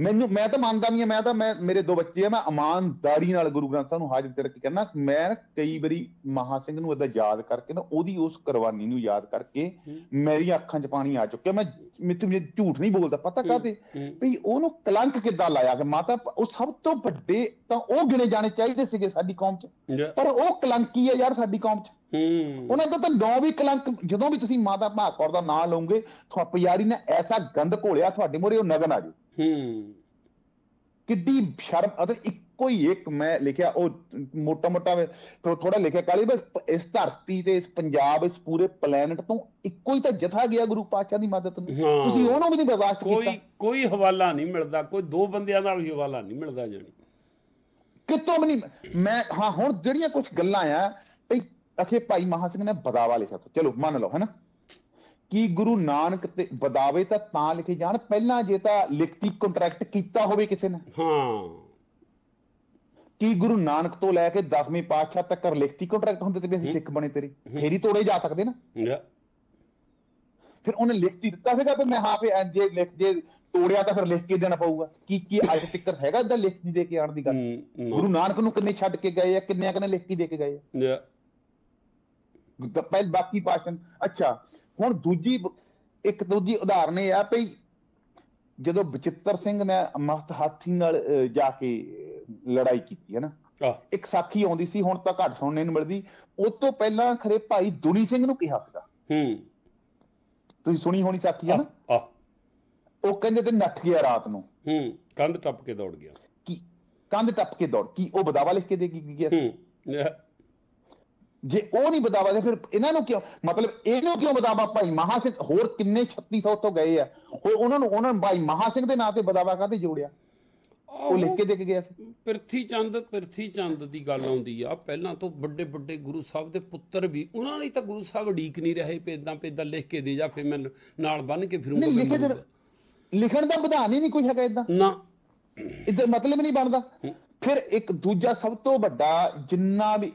ਮੈਨੂੰ ਮੈਂ ਤਾਂ ਮੰਨਦਾ ਨਹੀਂ ਮੈਂ ਤਾਂ ਮੈਂ ਮੇਰੇ ਦੋ ਬੱਚੇ ਆ ਮੈਂ ਇਮਾਨਦਾਰੀ ਨਾਲ ਗੁਰੂ ਗ੍ਰੰਥ ਸਾਹਿਬ ਨੂੰ ਹਾਜ਼ਰ ਕਰਕੇ ਕਹਿੰਦਾ ਮੈਂ ਕਈ ਵਾਰੀ ਮਹਾ ਸਿੰਘ ਨੂੰ ਏਦਾਂ ਯਾਦ ਕਰਕੇ ਨਾ ਉਹਦੀ ਉਸ ਕੁਰਬਾਨੀ ਨੂੰ ਯਾਦ ਕਰਕੇ ਹੂੰ। ਮੇਰੀਆਂ ਅੱਖਾਂ 'ਚ ਪਾਣੀ ਆ ਚੁੱਕਿਆ ਮੈਂ ਮਿੱਥੇ ਮੈਂ ਝੂਠ ਨਹੀਂ ਬੋਲਦਾ ਪਤਾ ਕਾਤੇ। ਵੀ ਉਹਨੂੰ ਕਲੰਕ ਕਿੱਦਾਂ ਲਾਇਆ ਕਿ ਮਾਤਾ ਉਹ ਸਭ ਤੋਂ ਵੱਡੇ ਤਾਂ ਉਹ ਗਿਣੇ ਜਾਣੇ ਚਾਹੀਦੇ ਸੀਗੇ ਸਾਡੀ ਕੌਮ 'ਚ। ਪਰ ਉਹ ਕਲੰਕੀ ਹੈ ਯਾਰ ਸਾਡੀ ਕੌਮ 'ਚ। ਉਹਨਾਂ ਦਾ ਤਾਂ ਨੌ ਵੀ ਕਲੰਕ ਜਦੋਂ ਵੀ ਤੁਸੀਂ ਮਾਤਾ ਭਾਗੌਰ ਦਾ ਨਾਮ ਲਓਗੇ ਤੁਹਾ ਪੁਜਾਰੀ ਨੇ ਐਸਾ ਗੰਦ ਘੋਲਿਆ ਤੁਹਾਡੇ ਮੂਹਰੇ ਉਹ ਨਗਨ ਆ ਜੂ ਹੂੰ। ਕਿੱਡੀ ਸ਼ਰਮ ਅਤੇ ਇੱਕੋ ਹੀ ਇੱਕ ਮੈਂ ਲਿਖਿਆ ਉਹ ਮੋਟਾ ਮੋਟਾ ਥੋੜਾ ਲਿਖਿਆ ਕਾਲੀ ਬਸ ਇਸ ਧਰਤੀ ਤੇ ਇਸ ਪੰਜਾਬ ਇਸ ਪੂਰੇ ਪਲੈਨਟ ਤੋਂ ਇੱਕੋ ਹੀ ਤਾਂ ਜਥਾ ਗਿਆ ਗੁਰੂ ਪਾਤਸ਼ਾਹ ਦੀ ਮਦਦ ਨੂੰ। ਤੁਸੀਂ ਉਹਨੂੰ ਵੀ ਨਹੀਂ ਬਰਦਾਸ਼ਤ ਕੀਤਾ। ਕੋਈ ਕੋਈ ਹਵਾਲਾ ਨਹੀਂ ਮਿਲਦਾ ਕੋਈ ਦੋ ਬੰਦਿਆਂ ਦਾ ਵੀ ਹਵਾਲਾ ਨਹੀਂ ਮਿਲਦਾ ਜਾਣੀ। ਕਿਤੋਂ ਵੀ ਨਹੀਂ ਮੈਂ ਹਾਂ ਹੁਣ ਜਿਹੜੀਆਂ ਕੁਝ ਗੱਲਾਂ ਆ ਅਖੇ ਭਾਈ ਮਹਾ ਸਿੰਘ ਨੇ ਬਦਾਵਾ ਲਿਖਿਆ ਸੀ। ਚਲੋ ਮੰਨ ਲਓ ਹੈਨਾ? ਕਿ ਗੁਰੂ ਨਾਨਕ ਤੇ ਬਦਾਵੇ ਤਾਂ ਤਾਂ ਲਿਖੇ ਜਾਣ ਪਹਿਲਾਂ ਜੇ ਤਾਂ ਲਿਖਤੀ ਕੰਟਰੈਕਟ ਕੀਤਾ ਹੋਵੇ ਕਿਸੇ ਨੇ। ਹਾਂ। ਕਿ ਗੁਰੂ ਨਾਨਕ ਤੋਂ ਲੈ ਕੇ 10ਵੇਂ ਪਾਤਸ਼ਾਹ ਤੱਕ ਲਿਖਤੀ ਕੰਟਰੈਕਟ ਹੁੰਦੇ ਤੇ ਵੀ ਅਸੀਂ ਸਿੱਖ ਬਣੇ ਤੇਰੀ ਫੇਰ ਤੋੜੇ ਜਾ ਸਕਦੇ ਨਾ। ਫਿਰ ਉਹਨੇ ਲਿਖਤੀ ਦਿੱਤਾ ਸੀਗਾ ਵੀ ਮੈਂ ਹਾਂ ਫੇ ਜੇ ਲਿਖ ਜੇ ਤੋੜਿਆ ਤਾਂ ਫਿਰ ਲਿਖ ਕੇ ਦੇਣਾ ਪਊਗਾ। ਕੀ ਕੀ ਅੱਜ ਤੱਕ ਹੈਗਾ ਇਦਾਂ ਲਿਖਤੀ ਦੇ ਕੇ ਆਣ ਦੀ ਗੱਲ। ਗੁਰੂ ਨਾਨਕ ਨੂੰ ਕਿੰਨੇ ਛੱਡ ਕੇ ਗਏ ਆ ਕਿੰਨਿਆਂ ਕਿੰਨੇ ਲਿਖ ਕੇ ਦੇ ਕੇ ਗਏ ਆ? ਪਹਿਲ ਬਾਕੀ ਪਾਸ਼ਨ ਅੱਛਾ ਹੁਣ ਦੂਜੀ ਇੱਕ ਦੂਜੀ ਉਦਾਹਰਨ ਇਹ ਆ ਭਈ ਜਦੋਂ ਬਚਿੱਤਰ ਸਿੰਘ ਨੇ ਮਹਤ ਹਾਥੀ ਨਾਲ ਜਾ ਕੇ ਲੜਾਈ ਕੀਤੀ ਹੈ ਨਾ? ਇੱਕ ਸਾਖੀ ਆਉਂਦੀ ਸੀ ਹੁਣ ਤਾਂ ਘੱਟ ਸੁਣਨੇ ਨੂੰ ਮਿਲਦੀ। ਉਹ ਤੋਂ ਪਹਿਲਾਂ ਖਰੇ ਭਾਈ ਦੁਨੀ ਸਿੰਘ ਨੂੰ ਕਿਹਾ ਸੀਗਾ। ਹੂੰ। ਤੁਸੀਂ ਸੁਣੀ ਹੋਣੀ ਸਾਖੀ ਹੈ ਨਾ? ਉਹ ਕਹਿੰਦੇ ਤੇ ਨੱਠ ਗਿਆ ਰਾਤ ਨੂੰ। ਹੂੰ ਕੰਧ ਟੱਪ ਕੇ ਦੌੜ ਗਿਆ। ਕੀ ਕੰਧ ਟੱਪ ਕੇ ਦੌੜ। ਕੀ ਉਹ ਬਦਾਵਾ ਲਿਖ ਕੇ ਦੇ ਕੇ ਗਿਆ? ਹੂੰ ਜਾ- ਉਹ ਨਹੀਂ ਬਦਾਵਾ ਦੇ ਫਿਰ ਇਹਨਾਂ ਨੂੰ ਕਿਉਂ ਮਤਲਬ ਇਹਨੂੰ ਕਿਉਂ ਬਦਾਵਾ ਭਾਈ ਮਹਾ ਸਿੰਘ ਹੋਰ ਕਿੰਨੇ 3600 ਤੋਂ ਗਏ ਆ। ਉਹ ਉਹਨਾਂ ਨੂੰ ਉਹਨਾਂ ਭਾਈ ਮਹਾ ਸਿੰਘ ਦੇ ਨਾਂ ਤੇ ਬਦਾਵਾ ਕਾਹਤੇ ਜੋੜਿਆ? ਉਹ ਲਿਖ ਕੇ ਦੇ ਕੇ ਗਿਆ ਸੀ। ਪ੍ਰਿਥੀ ਚੰਦ ਪ੍ਰਿਥੀ ਚੰਦ ਦੀ ਗੱਲ ਆਉਂਦੀ ਆ। ਪਹਿਲਾਂ ਤੋਂ ਵੱਡੇ ਵੱਡੇ ਗੁਰੂ ਸਾਹਿਬ ਦੇ ਪੁੱਤਰ ਵੀ ਉਹਨਾਂ ਲਈ ਤਾਂ ਗੁਰੂ ਸਾਹਿਬ ਢੀਕ ਨਹੀਂ ਰਹੇ ਪੇਦਾਂ ਪੇਦਾਂ ਲਿਖ ਕੇ ਦੇ ਜਾ ਫਿਰ ਮੈਂ ਨਾਲ ਬੰਨ ਕੇ ਫਿਰੂੰਗਾ ਲਿਖਣ ਦਾ ਵਿਧਾਨ ਹੀ ਨਹੀਂ ਕੋਈ ਹੈਗਾ ਇਦਾਂ ਨਾ। ਇਹਦਾ ਮਤਲਬ ਨਹੀਂ ਬਣਦਾ। ਫਿਰ ਇੱਕ ਦੂਜਾ ਸਭ ਤੋਂ ਵੱਡਾ ਜਿੰਨਾ ਵੀ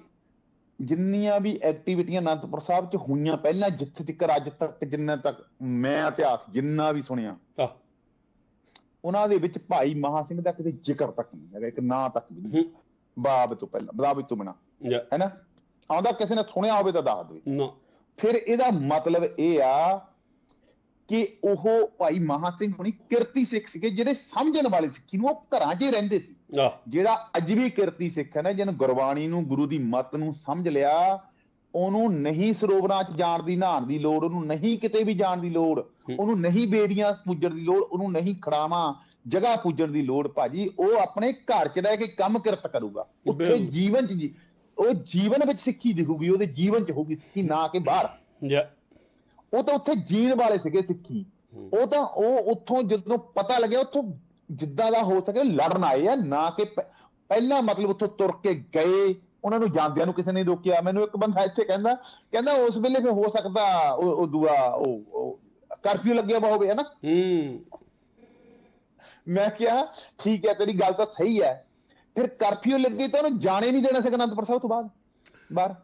ਜਿੰਨੀਆਂ ਵੀ ਐਕਟੀਵਿਟੀਆਂ ਅਨੰਦਪੁਰ ਸਾਹਿਬ ਚ ਹੋਈਆਂ ਪਹਿਲਾਂ ਜਿੱਥੇ ਤੱਕ ਅੱਜ ਤੱਕ ਜਿੰਨਾ ਤੱਕ ਮੈਂ ਇਤਿਹਾਸ ਜਿੰਨਾ ਵੀ ਸੁਣਿਆ ਉਹਨਾਂ ਦੇ ਵਿੱਚ ਭਾਈ ਮਹਾ ਸਿੰਘ ਦਾ ਕਿਤੇ ਜ਼ਿਕਰ ਤੱਕ ਨਹੀਂ ਹੈਗਾ ਇੱਕ ਨਾਂ ਤੱਕ ਵੀ ਨਹੀਂ। ਬਾਬ ਤੋਂ ਪਹਿਲਾਂ ਬਾਬ ਤੋਂ ਬਿਨਾ। ਹੈਨਾ ਆਉਂਦਾ ਕਿਸੇ ਨੇ ਸੁਣਿਆ ਹੋਵੇ ਤਾਂ ਦੱਸ ਦੇਵੇ ਨਾ। ਫਿਰ ਇਹਦਾ ਮਤਲਬ ਇਹ ਆ ਕਿ ਉਹ ਭਾਈ ਮਹਾ ਸਿੰਘ ਹੁਣੀ ਕਿਰਤੀ ਸਿੱਖ ਸੀਗੇ ਜਿਹੜੇ ਸਮਝਣ ਵਾਲੇ ਸਿੱਖੀ ਨੂੰ ਉਹ ਘਰਾਂ 'ਚ ਹੀ ਰਹਿੰਦੇ ਸੀ। ਜਿਹੜਾ ਅੱਜ ਵੀ ਕਿਰਤੀ ਸਿੱਖ ਹੈ ਨਾ ਜਿਹਨੇ ਗੁਰਬਾਣੀ ਨੂੰ ਗੁਰੂ ਦੀ ਮੱਤ ਨੂੰ ਸਮਝ ਲਿਆ ਉਹਨੂੰ ਨਹੀਂ ਸਰੋਵਰਾਂ 'ਚ ਜਾਣ ਦੀ ਨਹਾਣ ਦੀ ਲੋੜ ਉਹਨੂੰ ਨਹੀਂ ਕਿਤੇ ਵੀ ਜਾਣ ਦੀ ਲੋੜ ਉਹਨੂੰ ਨਹੀਂ ਬੇੜੀਆਂ ਪੂਜਣ ਦੀ ਲੋੜ ਉਹਨੂੰ ਨਹੀਂ ਖੜਾਵਾਂ ਜਗ੍ਹਾ ਪੂਜਣ ਦੀ ਲੋੜ ਭਾਜੀ ਉਹ ਆਪਣੇ ਘਰ 'ਚ ਰਹਿ ਕੇ ਕੰਮ ਕਿਰਤ ਕਰੂਗਾ। ਉੱਥੇ। ਜੀਵਨ 'ਚ ਜੀ ਉਹ ਜੀਵਨ ਵਿੱਚ ਸਿੱਖੀ ਦਿਖੂਗੀ ਉਹਦੇ ਜੀਵਨ 'ਚ ਹੋਊਗੀ ਸਿੱਖੀ ਨਾ ਕਿ ਬਾਹਰ। ਉਹ ਤਾਂ ਉੱਥੇ ਜੀਣ ਵਾਲੇ ਸੀਗੇ ਸਿੱਖੀ। ਉਹ ਤਾਂ ਉਹ ਉੱਥੋਂ ਜਦੋਂ ਪਤਾ ਲੱਗਿਆ ਉੱਥੋਂ ਜਿੱਦਾਂ ਦਾ ਹੋ ਸਕੇ ਲੜਨ ਆਏ ਆ ਨਾ ਕਿ ਪਹਿਲਾਂ ਮਤਲਬ ਉੱਥੋਂ ਤੁਰ ਕੇ ਗਏ ਉਹਨਾਂ ਨੂੰ ਜਾਂਦਿਆਂ ਨੂੰ ਕਿਸੇ ਨੇ ਰੋਕਿਆ। ਮੈਨੂੰ ਇੱਕ ਬੰਦਾ ਇੱਥੇ ਕਹਿੰਦਾ ਕਹਿੰਦਾ ਉਸ ਵੇਲੇ ਫਿਰ ਹੋ ਸਕਦਾ ਉਹ ਉਹ ਦੂਆ ਉਹ ਕਰਫਿਊ ਲੱਗਿਆ ਵਾ ਹੋਵੇ ਹੈ ਨਾ? ਹੂੰ। ਮੈਂ ਕਿਹਾ ਠੀਕ ਹੈ ਤੇਰੀ ਗੱਲ ਤਾਂ ਸਹੀ ਹੈ। ਫਿਰ ਕਰਫਿਊ ਲੱਗੀ ਤਾਂ ਉਹਨੂੰ ਜਾਣੇ ਨਹੀਂ ਦੇਣਾ ਸੀ ਅਨੰਦਪੁਰ ਸਾਹਿਬ ਤੋਂ ਬਾਅਦ ਬਾਹਰ।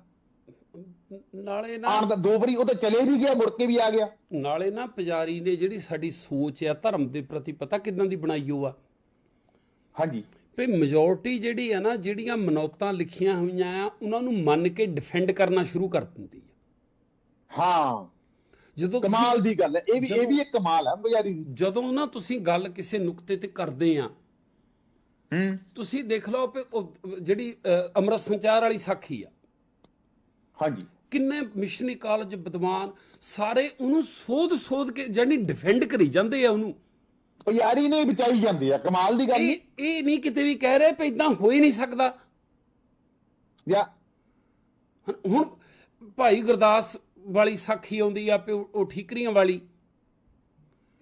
ਨਾਲੇ ਨਾ ਆਣ ਦਾ ਦੋ ਵਾਰੀ ਉਹ ਤਾਂ ਚਲੇ ਵੀ ਗਿਆ ਮੁੜ ਕੇ ਵੀ ਆ ਗਿਆ। ਨਾਲੇ ਨਾ ਪੁਜਾਰੀ ਨੇ ਜਿਹੜੀ ਸਾਡੀ ਸੋਚ ਆ ਧਰਮ ਦੇ ਪ੍ਰਤੀ ਪਤਾ ਕਿਦਾਂ ਦੀ ਬਣਾਈ ਹੋ ਆ? ਹਾਂਜੀ। ਵੀ ਮੈਜੋਰਟੀ ਜਿਹੜੀ ਆ ਨਾ ਜਿਹੜੀਆਂ ਮਨੌਤਾਂ ਲਿਖੀਆਂ ਹੋਈਆਂ ਆ ਉਹਨਾਂ ਨੂੰ ਮੰਨ ਕੇ ਡਿਫੈਂਡ ਕਰਨਾ ਸ਼ੁਰੂ ਕਰ ਦਿੰਦੀ ਆ। ਹਾਂ। ਜਦੋਂ ਕਮਾਲ ਦੀ ਗੱਲ ਹੈ। ਇਹ ਵੀ ਇਹ ਵੀ ਇੱਕ ਕਮਾਲ ਹੈ ਬੁਝਾਰੀ ਦੀ। ਜਦੋਂ ਨਾ ਤੁਸੀਂ ਗੱਲ ਕਿਸੇ ਨੁਕਤੇ ਤੇ ਕਰਦੇ ਆ ਹੂੰ। ਤੁਸੀਂ ਦੇਖ ਲਓ ਜਿਹੜੀ ਅੰਮ੍ਰਿਤ ਸੰਚਾਰ ਵਾਲੀ ਸਾਖੀ ਆ। ਹਾਂਜੀ। ਕਿੰਨੇ ਮਿਸ਼ਨਰੀ ਕਾਲਜ ਵਿਦਵਾਨ ਸਾਰੇ ਉਹਨੂੰ ਸੋਧ ਸੋਧ ਕੇ ਜਾਨੀ ਡਿਫੈਂਡ ਕਰੀ ਜਾਂਦੇ ਆ ਉਹਨੂੰ। ਉਹ ਯਾਰੀ ਨੇ ਬਚਾਈ ਜਾਂਦੀ ਆ ਕਮਾਲ ਦੀ ਗੱਲ ਇਹ ਇਹ ਨਹੀਂ ਕਿਤੇ ਵੀ ਕਹਿ ਰਹੇ ਵੀ ਇਦਾਂ ਹੋ ਹੀ ਨਹੀਂ ਸਕਦਾ। ਜਾਂ। ਹੁਣ ਭਾਈ ਗੁਰਦਾਸ ਵਾਲੀ ਸਾਖੀ ਆਉਂਦੀ ਆ ਵੀ ਉਹ ਠੀਕਰੀਆਂ ਵਾਲੀ।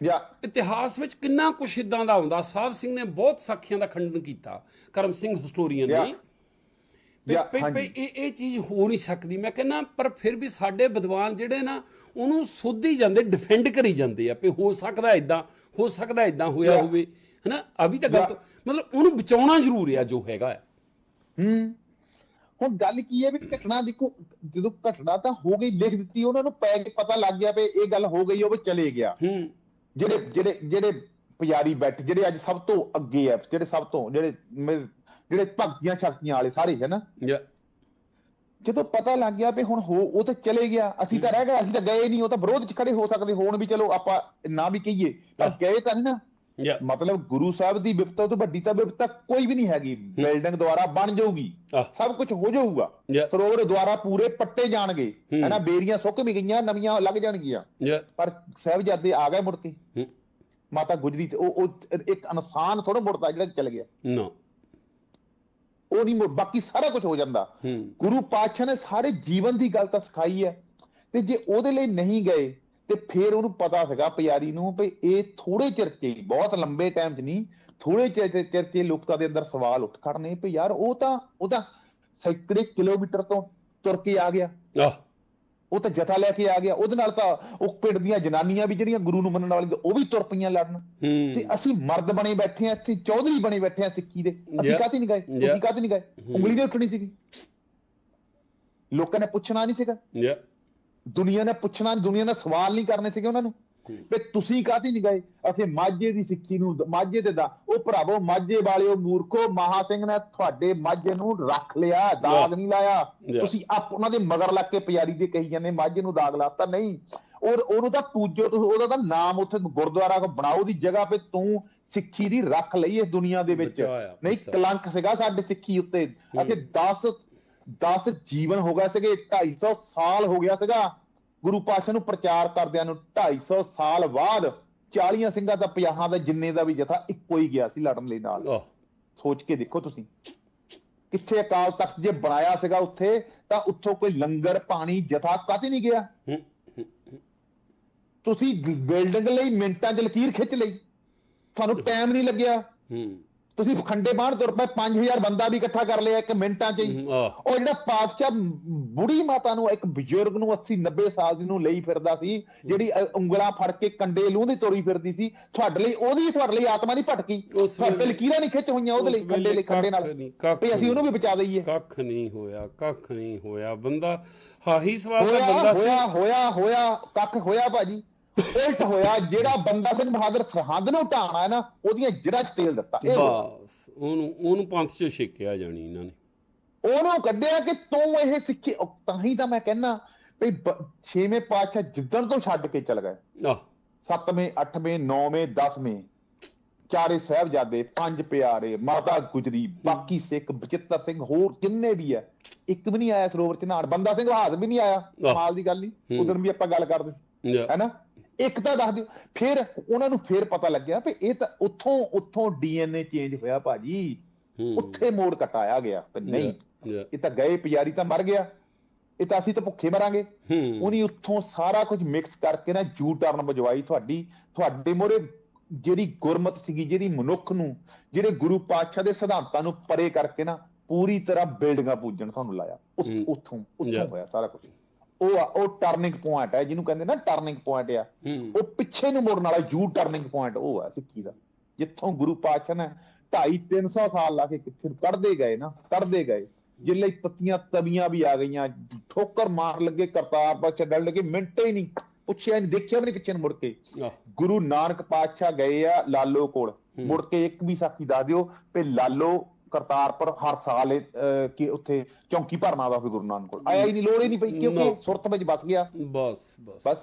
ਜਾਂ। ਇਤਿਹਾਸ ਵਿੱਚ ਕਿੰਨਾ ਕੁਛ ਇਦਾਂ ਦਾ ਆਉਂਦਾ ਸਾਹਿਬ ਸਿੰਘ ਨੇ ਬਹੁਤ ਸਾਖੀਆਂ ਦਾ ਖੰਡਨ ਕੀਤਾ ਕਰਮ ਸਿੰਘ ਹਿਸਟੋਰੀਅਨ. ਨੇ। ਹਾਂਜੀ। ਇਹ ਇਹ ਚੀਜ਼ ਹੋ ਨਹੀਂ ਸਕਦੀ ਮੈਂ ਕਹਿੰਦਾ ਪਰ ਫਿਰ ਵੀ ਸਾਡੇ ਵਿਦਵਾਨ ਜਿਹੜੇ ਨਾ ਉਹਨੂੰ ਸੋਧੀ ਜਾਂਦੇ ਡਿਫੈਂਡ ਕਰੀ ਜਾਂਦੇ ਆ ਵੀ ਹੋ ਸਕਦਾ ਇਦਾਂ ਹੋ ਸਕਦਾ ਇਦਾਂ ਹੋਇਆ. ਹੋਵੇ ਹਨਾ ਅਭੀ ਤਾਂ ਗਲਤ Yeah. ਮਤਲਬ ਉਹਨੂੰ ਬਚਾਉਣਾ ਜ਼ਰੂਰ ਆ ਜੋ ਹੈਗਾ ਹੂੰ ਹੁਣ ਗੱਲ ਕੀ ਹੈ ਵੀ ਘਟਨਾ ਦੇਖੋ ਜਦੋਂ ਘਟਨਾ ਤਾਂ ਹੋ ਗਈ ਲਿਖ ਦਿੱਤੀ ਉਹਨਾਂ ਨੂੰ ਪੈ ਕੇ ਪਤਾ ਲੱਗ ਗਿਆ ਵੀ ਇਹ ਗੱਲ ਹੋ ਗਈ ਉਹ ਵੀ ਚਲੇ ਗਿਆ ਹੂੰ ਜਿਹੜੇ ਜਿਹੜੇ ਜਿਹੜੇ ਪੁਜਾਰੀ ਬੈਠੇ ਜਿਹੜੇ ਅੱਜ ਸਭ ਤੋਂ ਅੱਗੇ ਆ ਜਿਹੜੇ ਸਭ ਤੋਂ ਜਿਹੜੇ ਜਿਹੜੇ ਭਗਤੀਆਂ ਸ਼ਕਤੀਆਂ ਵਾਲੇ ਸਾਰੇ ਹੈ ਨਾ। ਜਦੋਂ ਪਤਾ ਲੱਗ ਗਿਆ ਵੀ ਹੁਣ ਹੋ ਉਹ ਤਾਂ ਚਲੇ ਗਿਆ ਅਸੀਂ ਤਾਂ ਰਹਿ ਗਏ ਅਸੀਂ ਤਾਂ ਗਏ ਨਹੀਂ ਉਹ ਤਾਂ ਵਿਰੋਧ ਚ ਖੜੇ ਹੋ ਸਕਦੇ ਹੋਣ ਵੀ ਚਲੋ ਆਪਾਂ ਨਾ ਵੀ ਕਹੀਏ ਪਰ ਗਏ ਤਾਂ ਨਹੀਂ ਨਾ। ਮਤਲਬ ਗੁਰੂ ਸਾਹਿਬ ਦੀ ਵਿਪਤਾ ਤੋਂ ਵੱਡੀ ਤਾਂ ਵਿਪਤਾ ਕੋਈ ਵੀ ਨਹੀਂ ਹੈਗੀ। ਬਿਲਡਿੰਗ ਦੁਆਰਾ ਬਣ ਜਾਊਗੀ। ਆਹ ਸਭ ਕੁਝ ਹੋ ਜਾਊਗਾ। ਸਰੋਵਰ ਦੁਆਰਾ ਪੂਰੇ ਪੱਟੇ ਜਾਣਗੇ। ਹੂੰ। ਹੈਨਾ ਬੇਰੀਆਂ ਸੁੱਕ ਵੀ ਗਈਆਂ ਨਵੀਆਂ ਲੱਗ ਜਾਣਗੀਆਂ। ਪਰ ਸਾਹਿਬਜ਼ਾਦੇ ਆ ਗਏ ਮੁੜ ਕੇ। ਹੂੰ। ਮਾਤਾ ਗੁਜਰੀ ਤੇ ਉਹ ਉਹ ਇੱਕ ਇਨਸਾਨ ਥੋੜਾ ਮੁੜਦਾ ਜਿਹੜਾ ਚਲ ਗਿਆ। ਨਾ ਉਹ ਨਹੀਂ ਬਾਕੀ ਸਾਰਾ ਕੁਝ ਹੋ ਜਾਂਦਾ। ਗੁਰੂ ਪਾਤਸ਼ਾਹ ਨੇ ਸਾਰੇ ਜੀਵਨ ਦੀ ਗੱਲ ਤਾਂ ਸਿਖਾਈ ਹੈ। ਤੇ ਜੇ ਉਹਦੇ ਲਈ ਨਹੀਂ ਗਏ ਤੇ ਫਿਰ ਉਹਨੂੰ ਪਤਾ ਸੀਗਾ ਪਿਆਰੀ ਨੂੰ ਵੀ ਇਹ ਥੋੜੇ ਚਿਰ 'ਚ ਬਹੁਤ ਲੰਬੇ ਟਾਈਮ 'ਚ ਨਹੀਂ ਥੋੜੇ ਚਿਰ ਚਿਰ 'ਚ ਲੋਕਾਂ ਦੇ ਅੰਦਰ ਸਵਾਲ ਉੱਠ ਖੜਨੇ ਵੀ ਯਾਰ ਉਹ ਤਾਂ ਉਹ ਤਾਂ ਸੈਂਕੜੇ ਕਿਲੋਮੀਟਰ ਤੋਂ ਤੁਰ ਕੇ ਆ ਗਿਆ। ਆਹ। ਉਹ ਤਾਂ ਜਥਾ ਲੈ ਕੇ ਆ ਗਿਆ। ਉਹਦੇ ਨਾਲ ਤਾਂ ਉਹ ਪਿੰਡ ਦੀਆਂ ਜਨਾਨੀਆਂ ਵੀ ਜਿਹੜੀਆਂ ਗੁਰੂ ਨੂੰ ਮੰਨਣ ਵਾਲੀਆਂ ਉਹ ਵੀ ਤੁਰ ਪਈਆਂ ਲੜਨ। ਤੇ ਅਸੀਂ ਮਰਦ ਬਣੇ ਬੈਠੇ ਆ ਇੱਥੇ ਚੌਧਰੀ ਬਣੇ ਬੈਠੇ ਆ ਸਿੱਖੀ ਦੇ। ਅਸੀਂ. ਕਾਹਤੇ ਨਹੀਂ ਗਏ. ਤੁਸੀਂ ਕਾਹਤੇ ਨਹੀਂ ਗਏ? ਉਂਗਲੀ ਨਹੀਂ ਉੱਠਣੀ ਸੀਗੀ। ਲੋਕਾਂ ਨੇ ਪੁੱਛਣਾ ਨਹੀਂ ਸੀਗਾ। ਦੁਨੀਆ ਨੇ ਪੁੱਛਣਾ ਦੁਨੀਆ ਨੇ ਸਵਾਲ ਨਹੀਂ ਕਰਨੇ ਸੀਗੇ ਉਹਨਾਂ ਨੂੰ। ਵੀ ਤੁਸੀਂ ਕਾਹਤੇ ਨਹੀਂ ਗਏ ਅਸੀਂ ਮਾਝੇ ਦੀ ਸਿੱਖੀ ਨੂੰ ਮਾਝੇ ਤੇ ਦਾ ਉਹ ਭਰਾਵੋ ਮਾਝੇ ਵਾਲਿਓ ਮੂਰਖੋ ਮਹਾ ਸਿੰਘ ਨੇ ਤੁਹਾਡੇ ਮਾਝੇ ਨੂੰ ਰੱਖ ਲਿਆ ਦਾਗ ਨਹੀਂ ਲਾਇਆ. ਤੁਸੀਂ ਆਪ ਉਹਨਾਂ ਦੇ ਮਗਰ ਲੱਗ ਕੇ ਪਿਆਰੀ ਦੇ ਕਹੀ ਜਾਂਦੇ ਮਾਝੇ ਨੂੰ ਦਾਗ ਲਾਤਾ ਨਹੀਂ। ਔਰ ਉਹਨੂੰ ਤਾਂ ਪੂਜੋ ਤੁਸੀਂ ਉਹਦਾ ਤਾਂ ਨਾਮ ਉੱਥੇ ਗੁਰਦੁਆਰਾ ਕੋ ਬਣਾਓ ਦੀ ਜਗ੍ਹਾ ਤੇ ਤੂੰ ਸਿੱਖੀ ਦੀ ਰੱਖ ਲਈ ਇਸ ਦੁਨੀਆ ਦੇ ਵਿੱਚ। ਨਹੀਂ। ਕਲੰਕ ਸੀਗਾ ਸਾਡੇ ਸਿੱਖੀ ਉੱਤੇ। ਅਤੇ 10 10 ਜੀਵਨ ਹੋ ਗਏ ਸੀਗੇ 250 ਸਾਲ ਹੋ ਗਿਆ ਸੀਗਾ। ਗੁਰੂ ਪਾਤਸ਼ਾਹ ਨੂੰ ਪ੍ਰਚਾਰ ਕਰਦਿਆਂ ਨੂੰ 250 ਸਾਲ ਬਾਅਦ 40 ਸਿੰਘਾਂ ਦਾ 50 ਦਾ ਜਿੰਨੇ ਦਾ ਵੀ ਜਥਾ ਇੱਕੋ ਹੀ ਗਿਆ ਸੀ ਲੜਨ ਲਈ ਨਾਲ। ਸੋਚ ਕੇ ਦੇਖੋ ਤੁਸੀਂ। ਕਿੱਥੇ ਅਕਾਲ ਤਖਤ ਜੇ ਬਣਾਇਆ ਸੀਗਾ ਉੱਥੇ ਤਾਂ ਉੱਥੋਂ ਕੋਈ ਲੰਗਰ ਪਾਣੀ ਜਥਾ ਕਾਤੇ ਨਹੀਂ ਗਿਆ। ਤੁਸੀਂ ਬਿਲਡਿੰਗ ਲਈ ਮਿੰਟਾਂ 'ਚ ਲਕੀਰ ਖਿੱਚ ਲਈ। ਤੁਹਾਨੂੰ ਟਾਈਮ ਨਹੀਂ ਲੱਗਿਆ। ਹੂੰ। ਤੁਸੀਂ ਖੰਡੇ ਬਾਹਰ ਤੁਰ ਪਏ 5000 ਬੰਦਾ ਵੀ ਇਕੱਠਾ ਕਰ ਲਿਆ ਇੱਕ ਮਿੰਟਾਂ 'ਚ ਹੀ। ਉਹ ਜਿਹੜਾ ਪਾਤਸ਼ਾਹ ਬੁੜੀ ਮਾਤਾ ਨੂੰ ਇੱਕ ਬਜ਼ੁਰਗ ਨੂੰ 80 90 ਸਾਲ ਦੀ ਨੂੰ ਲਈ ਫਿਰਦਾ ਸੀ ਜਿਹੜੀ ਉਂਗਲਾਂ ਫੜ ਕੇ ਕੰਡੇ ਲੂੰਦੀ ਤੋਰੀ ਫਿਰਦੀ ਸੀ ਤੁਹਾਡੇ ਲਈ ਉਹਦੀ ਤੁਹਾਡੇ ਲਈ ਆਤਮਾ ਨਹੀਂ ਭਟਕੀ। ਤੁਹਾਡੇ ਲਕੀਰਾਂ ਨਹੀਂ ਖਿੱਚ ਹੋਈਆਂ ਉਹਦੇ ਲਈ ਕੰਡੇ ਲਈ ਕੰਡੇ ਨਾਲ। ਵੀ ਅਸੀਂ ਉਹਨੂੰ ਵੀ ਬਚਾ ਦਈਏ। ਕੱਖ ਨਹੀਂ ਹੋਇਆ ਕੱਖ ਨਹੀਂ ਹੋਇਆ। ਬੰਦਾ ਹਾਹੀ ਸਵਾਲ ਦਾ ਬੰਦਾ ਸੀ। ਹੋਇਆ ਹੋਇਆ ਹੋਇਆ ਕੱਖ ਹੋਇਆ ਭਾਜੀ। ਉਲਟ ਹੋਇਆ ਜਿਹੜਾ ਬੰਦਾ ਸਿੰਘ ਬਹਾਦਰ ਸਰਹੰਦ ਨੂੰ ਢਾਣਾ ਹੈ ਨਾ ਉਹਦੀਆਂ ਜੜ੍ਹਾਂ 'ਚ ਤੇਲ ਦਿੱਤਾ। ਬਸ ਉਹਨੂੰ ਉਹਨੂੰ ਪੰਥ ਚ ਛੇਕਿਆ ਜਾਣੀ ਇਹਨਾਂ ਨੇ। ਉਹਨੂੰ ਕੱਢਿਆ ਕਿ ਤੂੰ ਇਹ ਸਿੱਖੀ ਤਾਂ ਹੀ ਤਾਂ ਮੈਂ ਕਹਿੰਦਾ ਵੀ ਛੇਵੇਂ ਪਾਤਸ਼ਾਹ ਜਿੱਦਣ ਤੋਂ ਛੱਡ ਕੇ ਚਲ ਗਏ। ਆਹ। ਸੱਤਵੇਂ ਅੱਠਵੇਂ ਨੌਵੇਂ ਦਸਵੇਂ ਚਾਰੇ ਸਾਹਿਬਜ਼ਾਦੇ ਪੰਜ ਪਿਆਰੇ ਮਾਤਾ ਗੁਜਰੀ ਬਾਕੀ ਸਿੱਖ ਬਚਿੱਤਰ ਸਿੰਘ ਹੋਰ ਜਿੰਨੇ ਵੀ ਆ ਇੱਕ ਵੀ ਨਹੀਂ ਆਇਆ ਸਰੋਵਰ ਚ ਨਹਾਣ ਬੰਦਾ ਸਿੰਘ ਬਹਾਦਰ ਵੀ ਨਹੀਂ ਆਇਆ ਕਮਾਲ ਦੀ ਗੱਲ ਨਹੀਂ ਹੂੰ। ਉਦੋਂ ਵੀ ਆਪਾਂ ਗੱਲ ਕਰਦੇ ਸੀ। ਹੈਨਾ ਇੱਕ ਤਾਂ ਦੱਸ ਦਿਓ ਫਿਰ ਉਹਨਾਂ ਨੂੰ ਫਿਰ ਪਤਾ ਲੱਗਿਆ ਵੀ ਇਹ ਤਾਂ ਉੱਥੋਂ ਉੱਥੋਂ ਡੀਐਨਏ ਚੇਂਜ ਹੋਇਆ ਭਾਜੀ। ਉੱਥੇ ਮੋੜ ਕਟਾਇਆ ਗਿਆ ਪਰ ਨਹੀਂ ਇਹ ਤਾਂ ਗਏ ਪੁਜਾਰੀ ਤਾਂ ਮਰ ਗਿਆ। ਇਹ ਤਾਂ ਅਸੀਂ ਤਾਂ ਭੁੱਖੇ ਮਰਾਂਗੇ। ਉਹਨੇ ਉੱਥੋਂ ਸਾਰਾ ਕੁਝ ਮਿਕਸ ਕਰਕੇ ਨਾ ਜੂ ਟਰਨ ਵਜਵਾਈ ਤੁਹਾਡੀ। ਤੁਹਾਡੇ ਮੋਰੇ ਜਿਹੜੀ ਗੁਰਮਤ ਸੀਗੀ ਜਿਹੜੀ ਮਨੁੱਖ ਨੂੰ ਜਿਹੜੇ ਗੁਰੂ ਪਾਤਸ਼ਾਹ ਦੇ ਸਿਧਾਂਤਾਂ ਨੂੰ ਪਰੇ ਕਰਕੇ ਨਾ ਪੂਰੀ ਤਰ੍ਹਾਂ ਬਿਲਡਿੰਗਾਂ ਪੂਜਣ ਤੁਹਾਨੂੰ ਲਾਇਆ। ਉੱਥੋਂ ਉੱਥੋਂ. ਹੋਇਆ ਸਾਰਾ ਕੁਝ। ਉਹ ਆ ਉਹ ਟਰਨਿੰਗ ਪੁਆਇੰਟ ਹੈ ਜਿਹਨੂੰ ਕਹਿੰਦੇ ਨਾ ਟਰਨਿੰਗ ਪੁਆਇੰਟ ਆ। ਉਹ ਪਿੱਛੇ ਨੂੰ ਮੁੜਨ ਵਾਲਾ ਯੂ ਟਰਨਿੰਗ ਪੁਆਇੰਟ ਉਹ ਹੈ ਸਿੱਖੀ ਦਾ। ਜਿੱਥੋਂ ਗੁਰੂ ਪਾਤਸ਼ਾਹ ਨੇ 2.5 300 ਸਾਲ ਲਾ ਕੇ ਕਿੱਥੇ ਕੱਢਦੇ ਗਏ ਨਾ ਕੱਢਦੇ ਗਏ। ਜਿੱਲੇ ਤਤੀਆਂ ਤਵੀਆਂ ਵੀ ਆ ਗਈਆਂ ਠੋਕਰ ਮਾਰ ਲੱਗੇ ਕਰਤਾਰ ਪਾ ਛੱਡਣ ਲੱਗੇ ਮਿੰਟੇ ਹੀ ਨਹੀਂ ਪੁੱਛਿਆ ਨਹੀਂ ਦੇਖਿਆ ਵੀ ਨਹੀਂ ਪਿੱਛੇ ਨੂੰ ਮੁੜ ਕੇ। ਗੁਰੂ ਨਾਨਕ ਪਾਤਸ਼ਾਹ ਗਏ ਆ ਲਾਲੋ ਕੋਲ। ਮੁੜ ਕੇ ਇੱਕ ਵੀ ਸਾਖੀ ਦੱਸ ਦਿਓ ਵੀ ਲਾਲੋ ਕਰਤਾਰਪੁਰ ਹਰ ਸਾਲ ਕਿ ਉੱਥੇ ਚੌਂਕੀ ਭਰਨਾ ਦਾ ਫਿਰ ਗੁਰੂ ਨਾਨਕ ਕੋਲ। ਆਇਆ ਹੀ ਨਹੀਂ ਲੋੜ ਹੀ ਨਹੀਂ ਪਈ ਕਿਉਂਕਿ. ਸੁਰਤ ਵਿੱਚ ਬਸ ਗਿਆ। ਬਸ ਬਸ ਬਸ।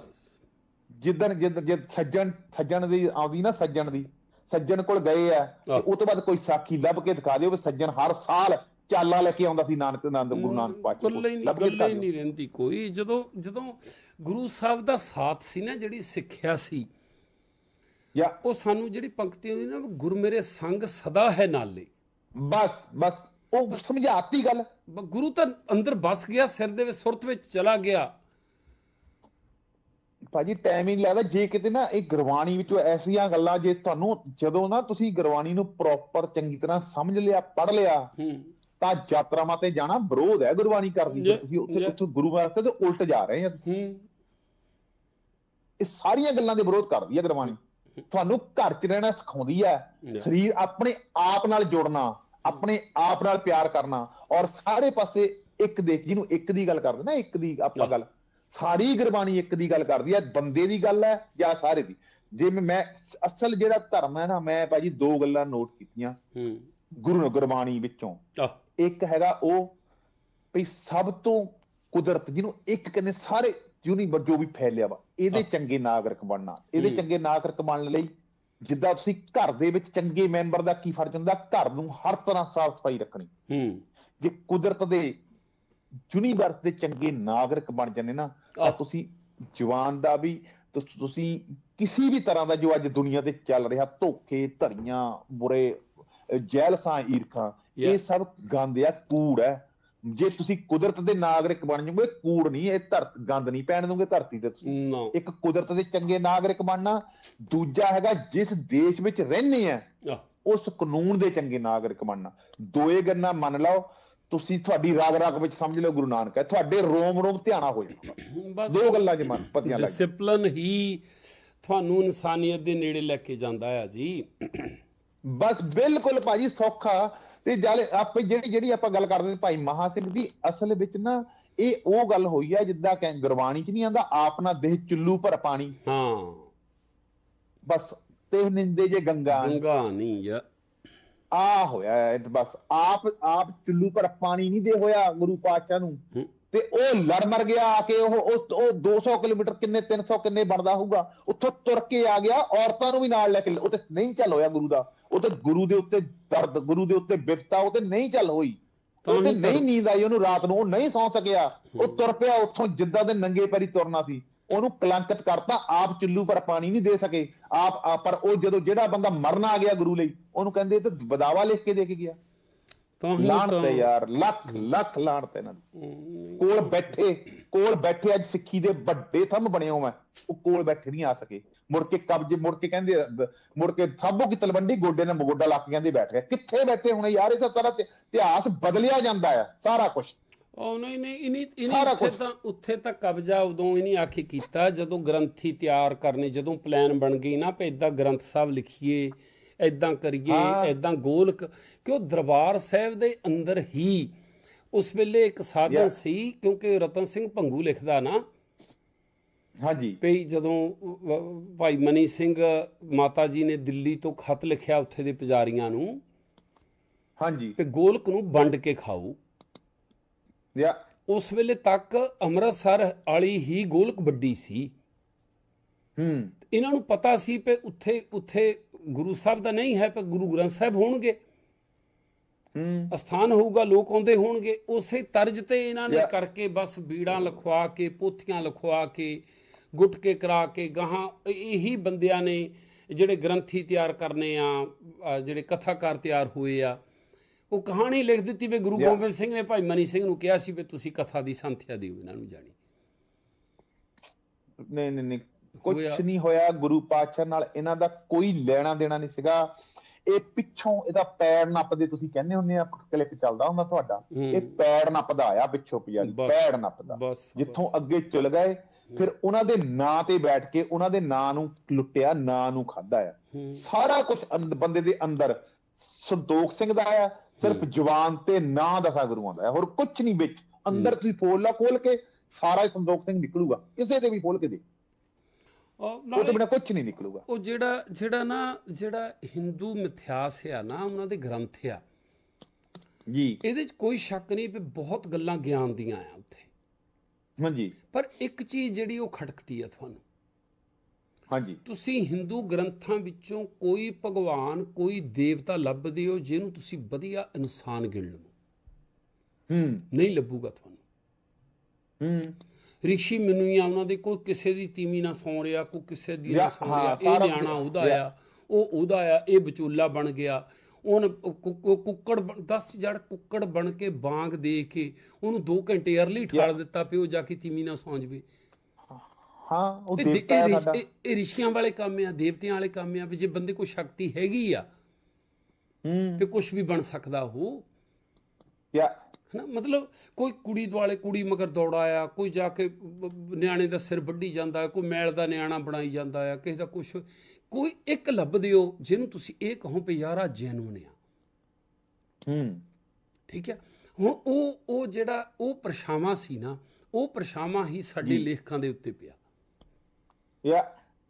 ਜਿੱਦਣ ਜਿੱਦ ਸੱਜਣ ਸੱਜਣ ਦੀ ਆਉਂਦੀ ਨਾ ਸੱਜਣ ਦੀ ਸੱਜਣ ਕੋਲ ਗਏ ਆ। ਉਹ ਤੋਂ ਬਾਅਦ ਕੋਈ ਸਾਖੀ ਲੱਭ ਕੇ ਦਿਖਾ ਦਿਓ ਵੀ ਸੱਜਣ ਹਰ ਸਾਲ ਚਾਲਾ ਲੈ ਕੇ ਆਉਂਦਾ ਸੀ ਨਾਨਕ ਆਨੰਦ ਗੁਰੂ ਨਾਨਕ ਪਾਤਸ਼ਾਹ ਲੱਭ ਕੇ ਦਿਖਾ ਨਹੀਂ ਰਹਿੰਦੀ ਕੋਈ। ਜਦੋਂ ਜਦੋਂ ਗੁਰੂ ਸਾਹਿਬ ਦਾ ਸਾਥ ਸੀ ਨਾ ਜਿਹੜੀ ਸਿੱਖਿਆ ਸੀ ਜਾਂ ਉਹ ਸਾਨੂੰ ਜਿਹੜੀ ਪੰਕਤੀ ਆਉਂਦੀ ਨਾ ਗੁਰ ਮੇਰੇ ਸੰਗ ਸਦਾ ਹੈ ਨਾਲੇ। ਬਸ ਬਸ ਉਹ ਸਮਝਾਤੀ ਗੱਲ। ਗੁਰੂ ਤਾਂ ਅੰਦਰ ਬਸ ਗਿਆ ਸਿਰ ਦੇ ਵਿੱਚ ਸੁਰਤ ਵਿੱਚ ਚਲਾ ਗਿਆ। ਭਾਜੀ ਟਾਈਮ ਹੀ ਨਹੀਂ ਲੱਗਦਾ। ਜੇ ਕਿਤੇ ਨਾ ਇਹ ਗੁਰਬਾਣੀ ਵਿੱਚੋਂ ਐਸੀਆਂ ਗੱਲਾਂ ਜੇ ਤੁਹਾਨੂੰ ਜਦੋਂ ਨਾ ਤੁਸੀਂ ਗੁਰਬਾਣੀ ਨੂੰ ਪ੍ਰੋਪਰ ਚੰਗੀ ਤਰ੍ਹਾਂ ਸਮਝ ਲਿਆ ਪੜ ਲਿਆ ਤਾਂ ਯਾਤਰਾਵਾਂ ਤੇ ਜਾਣਾ ਵਿਰੋਧ ਹੈ ਗੁਰਬਾਣੀ ਕਰਦੀ Yeah, ਤੁਸੀਂ ਉੱਥੇ. ਉੱਥੇ ਗੁਰੂ ਵਾਸਤੇ ਤੇ ਉਲਟ ਜਾ ਰਹੇ ਆ ਹੂੰ। ਇਹ ਸਾਰੀਆਂ ਗੱਲਾਂ ਦੇ ਵਿਰੋਧ ਕਰਦੀ ਹੈ ਗੁਰਬਾਣੀ। ਤੁਹਾਨੂੰ ਘਰ 'ਚ ਰਹਿਣਾ ਸਿਖਾਉਂਦੀ ਹੈ. ਸਰੀਰ ਆਪਣੇ ਆਪ ਨਾਲ ਜੁੜਨਾ ਆਪਣੇ ਆਪ ਨਾਲ ਪਿਆਰ ਕਰਨਾ ਔਰ ਸਾਰੇ ਪਾਸੇ ਇੱਕ ਦੇਖ ਜਿਹਨੂੰ ਇੱਕ ਦੀ ਗੱਲ ਕਰਦੇ ਨਾ ਇੱਕ ਦੀ ਆਪਾਂ. ਗੱਲ। ਸਾਰੀ ਗੁਰਬਾਣੀ ਇੱਕ ਦੀ ਗੱਲ ਕਰਦੀ ਹੈ ਬੰਦੇ ਦੀ ਗੱਲ ਹੈ ਜਾਂ ਸਾਰੇ ਦੀ। ਜੇ ਮੈਂ- ਅਸਲ ਜਿਹੜਾ ਧਰਮ ਹੈ ਨਾ ਮੈਂ ਭਾਜੀ ਦੋ ਗੱਲਾਂ ਨੋਟ ਕੀਤੀਆਂ। ਹੂੰ ਗੁਰੂ ਗੁਰਬਾਣੀ ਵਿੱਚੋਂ। ਆ ਇੱਕ ਹੈਗਾ ਉਹ ਵੀ ਸਭ ਤੋਂ ਕੁਦਰਤ ਜਿਹਨੂੰ ਇੱਕ ਕਹਿੰਦੇ ਸਾਰੇ ਯੂਨੀਵਰ ਜੋ ਵੀ ਫੈਲਿਆ ਵਾ ਇਹਦੇ। ਚੰਗੇ ਨਾਗਰਿਕ ਬਣਨਾ ਇਹਦੇ। ਚੰਗੇ ਨਾਗਰਿਕ ਬਣਨ ਲਈ ਜਿੱਦਾਂ ਤੁਸੀਂ ਘਰ ਦੇ ਵਿੱਚ ਚੰਗੇ ਮੈਂਬਰ ਦਾ ਕੀ ਫਰਜ਼ ਹੁੰਦਾ ਘਰ ਨੂੰ ਹਰ ਤਰ੍ਹਾਂ ਸਾਫ਼ ਸਫ਼ਾਈ ਰੱਖਣੀ ਹੂੰ ਜੇ ਕੁਦਰਤ ਦੇ ਯੂਨੀਵਰਸ ਦੇ ਚੰਗੇ ਨਾਗਰਿਕ ਬਣ ਜਾਂਦੇ ਨਾ ਤਾਂ। ਤੁਸੀਂ ਜਵਾਨ ਦਾ ਵੀ ਤੁਸ- ਕਿਸੇ ਵੀ ਤਰ੍ਹਾਂ ਦਾ ਜੋ ਅੱਜ ਦੁਨੀਆ ਤੇ ਚੱਲ ਰਿਹਾ ਧੋਖੇ ਧੜੀਆਂ ਬੁਰੇ ਜੈਲਸਾਂ ਈਰਖਾਂ ਇਹ. ਸਭ ਗੰਦ ਆ ਕੂੜ ਹੈ ਜੇ ਤੁਸੀਂ ਕੁਦਰਤ ਦੇ ਨਾਗਰਿਕ ਬਣ ਜਾਓਗੇ ਕੂੜ ਨਹੀਂ ਇਹ ਧਰਤ ਗੰਦ ਨਹੀਂ ਪੈਣ ਦੋਗੇ ਧਰਤੀ ਤੇ ਤੁਸੀਂ। ਇੱਕ ਕੁਦਰਤ ਦੇ ਚੰਗੇ ਨਾਗਰਿਕ ਬਣਨਾ। ਦੂਜਾ ਹੈਗਾ ਜਿਸ ਦੇਸ਼ ਵਿੱਚ ਰਹਿੰਦੇ ਆ ਉਸ ਕਾਨੂੰਨ ਦੇ ਚੰਗੇ ਨਾਗਰਿਕ ਬਣਨਾ। ਦੋਏ ਗੱਲਾਂ ਮੰਨ ਲਓ ਤੁਸੀਂ ਤੁਹਾਡੀ ਰਾਗ ਰਾਗ ਵਿੱਚ ਸਮਝ ਲਓ ਗੁਰੂ ਨਾਨਕ ਹੈ। ਤੁਹਾਡੇ ਰੋਮ ਰੋਮ ਧਿਆਣਾ ਹੋ ਜਾਊਗਾ ਦੋ ਗੱਲਾਂ ਚ ਮਨ ਪਤੀਆਂ ਲੱਗ ਡਿਸਪਲਿਨ ਹੀ ਤੁਹਾਨੂੰ ਇਨਸਾਨੀਅਤ ਦੇ ਨੇੜੇ ਲੈ ਕੇ ਜਾਂਦਾ ਆ ਜੀ। ਬਸ ਬਿਲਕੁਲ ਭਾਜੀ ਸੌਖਾ। ਤੇ ਜਲ ਆਪੇ ਜਿਹੜੀ ਜਿਹੜੀ ਆਪਾਂ ਗੱਲ ਕਰਦੇ ਸੀ ਭਾਈ ਮਹਾ ਸਿੰਘ ਦੀ ਅਸਲ ਵਿੱਚ ਨਾ ਇਹ ਉਹ ਗੱਲ ਹੋਈ ਹੈ ਜਿੱਦਾਂ ਕਿ ਗੁਰਬਾਣੀ ਚ ਨਹੀਂ ਆਂਦਾ ਆਪਣਾ ਦੇਹ ਚੁੱਲੂ ਪਰ ਪਾਣੀ। ਹਾਂ। ਬਸ ਤੇ ਨਿੰਦੇ ਜੇ ਗੰਗਾ। ਗੰਗਾ ਨਹੀਂ ਯਾ ਆ ਹੋਇਆ ਬਸ ਆਪ ਆਪ ਚੁੱਲੂ ਪਰ ਪਾਣੀ ਨਹੀਂ ਦੇ ਹੋਇਆ ਗੁਰੂ ਪਾਤਸ਼ਾਹ ਨੂੰ। ਤੇ ਉਹ ਲੜ ਮਰ ਗਿਆ ਆ ਕੇ ਉਹ ਉਹ ਉਹ 200 ਕਿਲੋਮੀਟਰ ਕਿੰਨੇ 300 ਕਿੰਨੇ ਬਣਦਾ ਹੋਊਗਾ। ਉੱਥੋਂ ਤੁਰ ਕੇ ਆ ਗਿਆ ਔਰਤਾਂ ਨੂੰ ਵੀ ਨਾਲ ਲੈ ਕੇ ਉਹ ਤੇ ਨਹੀਂ ਚੱਲ ਹੋਇਆ ਗੁਰੂ ਦਾ। ਉਹ ਤੇ ਗੁਰੂ ਦੇ ਉੱਤੇ ਦਰਦ ਗੁਰੂ ਦੇ ਉੱਤੇ ਬਿਪਤਾ ਉਹ ਤੇ ਨਹੀਂ ਚੱਲ ਹੋਈ। ਉਹ ਤੇ ਨਹੀਂ ਨੀਂਦ ਆਈ ਉਹਨੂੰ ਰਾਤ ਨੂੰ ਉਹ ਨਹੀਂ ਸੌਂ ਸਕਿਆ। ਉਹ ਤੁਰ ਪਿਆ ਉੱਥੋਂ ਜਿੱਦਾਂ ਦੇ ਨੰਗੇ ਪੈਰੀ ਤੁਰਨਾ ਸੀ। ਉਹਨੂੰ ਕਲੰਕਿਤ ਕਰਤਾ ਆਪ ਚੁੱਲੂ ਪਰ ਪਾਣੀ ਨਹੀਂ ਦੇ ਸਕੇ। ਆਪ ਪਰ ਉਹ ਜਦੋਂ ਜਿਹੜਾ ਬੰਦਾ ਮਰਨ ਆ ਗਿਆ ਗੁਰੂ ਲਈ ਉਹਨੂੰ ਕਹਿੰਦੇ ਤਾਂ ਬਦਾਵਾ ਲਿਖ ਕੇ ਦੇ ਕੇ ਗਿਆ। ਤਾਂ ਹੀ ਲਾਣ ਤਾਂ ਯਾਰ ਲੱਖ ਲੱਖ ਲਾਣ ਤੇ ਕੋਲ ਬੈਠੇ ਕੋਲ ਬੈਠੇ ਅੱਜ ਸਿੱਖੀ ਦੇ ਵੱਡੇ ਥੰਮ ਬਣੇ ਹੋ ਮੈਂ ਉਹ ਕੋਲ ਬੈਠੇ ਨਹੀਂ ਆ ਸਕੇ। ਮੁੜ ਕੇ ਕਬਜ਼ੇ ਮੁੜ ਕੇ ਕਹਿੰਦੇ ਮੁੜ ਕੇ ਸਾਬੋ ਕੀ ਤਲਵੰਡੀ ਗੋਡੇ ਨਾਲ ਮਗੋਡਾ ਲਾ ਕੇ ਕਹਿੰਦੇ ਬੈਠ ਗਏ। ਕਿੱਥੇ ਬੈਠੇ ਹੁਣ ਯਾਰ? ਇਹ ਤਾਂ ਸਾਰਾ ਇਤਿਹਾਸ ਬਦਲਿਆ ਜਾਂਦਾ ਆ ਸਾਰਾ ਕੁਝ ਉਹ ਨਹੀਂ ਨਹੀਂ ਇਨੀ ਇਨੀ ਉੱਥੇ। ਤਾਂ ਉੱਥੇ ਤਾਂ ਕਬਜ਼ਾ ਉਦੋਂ ਹੀ ਨਹੀਂ ਆਖੀ ਕੀਤਾ ਜਦੋਂ ਗ੍ਰੰਥੀ ਤਿਆਰ ਕਰਨੇ ਜਦੋਂ ਪਲਾਨ ਬਣ ਗਈ ਨਾ ਵੀ ਇਦਾਂ ਗ੍ਰੰਥ ਸਾਹਿਬ ਲਿਖੀਏ। ਇਦਾਂ ਕਰੀਏ। ਇਦਾਂ ਗੋਲਕ ਕਿ ਉਹ ਦਰਬਾਰ ਸਾਹਿਬ ਦੇ ਅੰਦਰ ਹੀ ਉਸ ਵੇਲੇ ਇੱਕ ਸਾਧਨ. ਸੀ ਕਿਉਂਕਿ ਰਤਨ ਸਿੰਘ ਭੰਗੂ ਲਿਖਦਾ ਨਾ। ਹਾਂਜੀ। ਪਈ ਜਦੋਂ ਭਾਈ ਮਨੀ ਸਿੰਘ ਮਾਤਾ ਜੀ ਨੇ ਦਿੱਲੀ ਤੋਂ ਖਤ ਲਿਖਿਆ ਉੱਥੇ ਦੇ ਪੁਜਾਰੀਆਂ ਨੂੰ ਹਾਂਜੀ। ਕਿ ਗੋਲਕ ਨੂੰ ਵੰਡ ਕੇ ਖਾਓ। ਯਾ ਉਸ ਵੇਲੇ ਤੱਕ ਅੰਮ੍ਰਿਤਸਰ ਵਾਲੀ ਹੀ ਗੋਲਕ ਵੱਡੀ ਸੀ। ਹੂੰ। ਇਹਨਾਂ ਨੂੰ ਪਤਾ ਸੀ ਕਿ ਉੱਥੇ ਉੱਥੇ ਗੁਰੂ ਸਾਹਿਬ ਦਾ ਨਹੀਂ ਹੈ ਪਰ ਗੁਰੂ ਗ੍ਰੰਥ ਸਾਹਿਬ ਹੋਣਗੇ। ਹੂੰ। ਅਸਥਾਨ ਹੋਊਗਾ ਲੋਕ ਆਉਂਦੇ ਹੋਣਗੇ। ਉਸੇ ਤਰਜ਼ ਤੇ ਇਹਨਾਂ ਨੇ. ਕਰਕੇ ਬਸ ਬੀੜਾਂ ਲਿਖਵਾ ਕੇ ਪੋਥੀਆਂ ਲਿਖਵਾ ਕੇ ਗੁਟਕੇ ਕਰਾ ਕੇ ਗਾਹਾਂ ਇਹੀ ਬੰਦਿਆਂ ਨੇ ਜਿਹੜੇ ਗ੍ਰੰਥੀ ਤਿਆਰ ਕਰਨੇ ਆ ਜਿਹੜੇ ਕਥਾਕਾਰ ਤਿਆਰ ਹੋਏ ਆ ਉਹ ਕਹਾਣੀ ਲਿਖ ਦਿੱਤੀ ਵੀ ਗੁਰੂ. ਗੋਬਿੰਦ ਸਿੰਘ ਨੇ ਭਾਈ ਮਨੀ ਸਿੰਘ ਨੂੰ ਕਿਹਾ ਸੀ ਵੀ ਤੁਸੀਂ ਕਥਾ ਦੀ ਸੰਥਿਆ ਦਿਓ ਇਹਨਾਂ ਨੂੰ ਜਾਣੀ। ਨਹੀਂ ਨਹੀਂ ਨਹੀਂ। ਕੁਝ। ਨਹੀਂ ਹੋਇਆ ਗੁਰੂ ਪਾਤਸ਼ਾਹ ਨਾਲ ਇਹਨਾਂ ਦਾ ਕੋਈ ਲੈਣਾ ਦੇਣਾ ਨਹੀਂ ਸੀਗਾ। ਇਹ ਪਿੱਛੋਂ ਇਹਦਾ ਪੈਰ ਨੱਪਦੇ ਤੁਸੀਂ ਕਹਿੰਦੇ ਹੁੰਦੇ ਆ ਕਲਿੱਪ ਚੱਲਦਾ ਹੁੰਦਾ ਤੁਹਾਡਾ। ਇਹ ਪੈਰ ਨੱਪਦਾ ਆਇਆ ਪਿੱਛੋਂ ਪਿਆਰੀ। ਪੈਰ ਨੱਪਦਾ। ਜਿੱਥੋਂ ਅੱਗੇ ਚਲ ਗਏ ਫਿਰ ਉਹਨਾਂ ਦੇ ਨਾਂ ਤੇ ਬੈਠ ਕੇ ਉਹਨਾਂ ਦੇ ਨਾਂ ਨੂੰ ਲੁੱਟਿਆ ਨਾਂ ਨੂੰ ਖਾਦਾ ਆ। ਸਾਰਾ ਕੁਝ ਬੰਦੇ ਦੇ ਅੰਦਰ ਸੰਤੋਖ ਸਿੰਘ ਦਾ ਆ ਸਿਰਫ ਜਵਾਨ ਤੇ ਨਾਂ ਦਸਾ ਗੁਰੂਆਂ ਦਾ ਆ। ਹੋਰ ਕੁਝ ਨਹੀਂ ਵਿੱਚ। ਅੰਦਰ ਤੁਸੀਂ ਫੋਲ ਲਾ ਖੋਲ ਕੇ ਸਾਰਾ ਹੀ ਸੰਤੋਖ ਸਿੰਘ ਨਿਕਲੂਗਾ। ਕਿਸੇ ਤੇ ਵੀ ਖੋਲ ਕੇ ਦੇ ਉਹ ਤੋਂ ਬਿਨਾ ਕੁਝ ਨਹੀਂ ਨਿਕਲੂਗਾ। ਉਹ ਜਿਹੜਾ ਜਿਹੜਾ ਨਾ ਜਿਹੜਾ ਹਿੰਦੂ ਮਿਥਿਆਸ ਆ ਨਾ ਉਹਨਾਂ ਦੇ ਗ੍ਰੰਥ ਆ। ਜੀ। ਇਹਦੇ 'ਚ ਕੋਈ ਸ਼ੱਕ ਨਹੀਂ ਵੀ ਬਹੁਤ ਗੱਲਾਂ ਗਿਆਨ ਦੀਆਂ ਆ ਉੱਥੇ। ਹਾਂਜੀ। ਪਰ ਇੱਕ ਚੀਜ਼ ਜਿਹੜੀ ਉਹ ਖਟਕਦੀ ਆ ਤੁਹਾਨੂੰ। ਹਾਂਜੀ। ਤੁਸੀਂ ਹਿੰਦੂ ਗ੍ਰੰਥਾਂ ਵਿੱਚੋਂ ਕੋਈ ਭਗਵਾਨ ਕੋਈ ਦੇਵਤਾ ਲੱਭਦੇ ਹੋ ਜਿਹਨੂੰ ਤੁਸੀਂ ਵਧੀਆ ਇਨਸਾਨ ਗਿਣ ਲਵੋ। ਹੂੰ। ਨਹੀਂ ਲੱਭੂਗਾ ਤੁਹਾਨੂੰ। ਹੂੰ। ਰਿਸ਼ੀ ਮਨੂਈਆਂ ਉਹਨਾਂ ਦੇ ਕੋਈ ਕਿਸੇ ਦੀ ਤੀਵੀਂ ਨਾ ਸੌਂ ਰਿਹਾ ਕੋਈ ਕਿਸੇ ਦੀ ਨਾ ਸੌਂ ਹਾਂ, ਰਿਹਾ ਇਹ ਨਿਆਣਾ ਉਹਦਾ। ਆ ਉਹ ਉਹਦਾ ਆ ਇਹ ਵਿਚੋਲਾ ਬਣ ਗਿਆ। ਉਹਨ ਕੁੱਕੜ 10 ਜੜ ਕੁੱਕੜ ਬਣ ਕੇ ਬਾਂਗ ਦੇ ਕੇ ਉਹਨੂੰ 2 ਘੰਟੇ ਅਰਲੀ ਠਾਲ ਦਿੱਤਾ ਪਿਓ ਜਾ ਕੇ ਤੀਵੀਂ ਨਾ ਸੌਂ ਜਵੇ। ਹਾਂ ਉਹ ਦੇਵਤਾ ਇਹ ਹੈ ਰਿਸ਼ੀਆਂ ਵਾਲੇ ਕੰਮ ਆ ਦੇਵਤਿਆਂ ਵਾਲੇ ਕੰਮ ਆ ਵੀ ਜੇ ਬੰਦੇ ਕੋਲ ਸ਼ਕਤੀ ਹੈਗੀ ਆ ਹੂੰ। ਤੇ ਕੁਝ ਵੀ ਬਣ ਸਕਦਾ ਉਹ। ਯਾ ਹਨਾ ਮਤਲਬ ਕੋਈ ਕੁੜੀ ਦੁਆਲੇ ਕੁੜੀ ਮਗਰ ਦੌੜਾਇਆ ਕੋਈ ਜਾ ਕੇ ਨਿਆਣੇ ਦਾ ਸਿਰ ਵੱਢੀ ਜਾਂਦਾ ਹੈ ਕੋਈ ਮੈਲ ਦਾ ਨਿਆਣਾ ਬਣਾਈ ਜਾਂਦਾ ਹੈ ਕਿਸੇ ਦਾ ਕੁਝ ਕੋਈ ਇੱਕ ਲੱਭਦੇ ਹੋ ਜਿਹਨੂੰ ਤੁਸੀਂ ਇਹ ਕਹੋ ਵੀ ਯਾਰ ਆ ਜੈਨੂਨ ਆ। ਹੂੰ। ਠੀਕ ਹੈ ਹੁਣ ਉਹ ਉਹ ਜਿਹੜਾ ਉਹ ਪਰਛਾਵਾਂ ਸੀ ਨਾ ਉਹ ਪਰਛਾਵਾਂ ਹੀ ਸਾਡੇ। ਲੇਖਕਾਂ ਦੇ ਉੱਤੇ ਪਿਆ। ਯਾ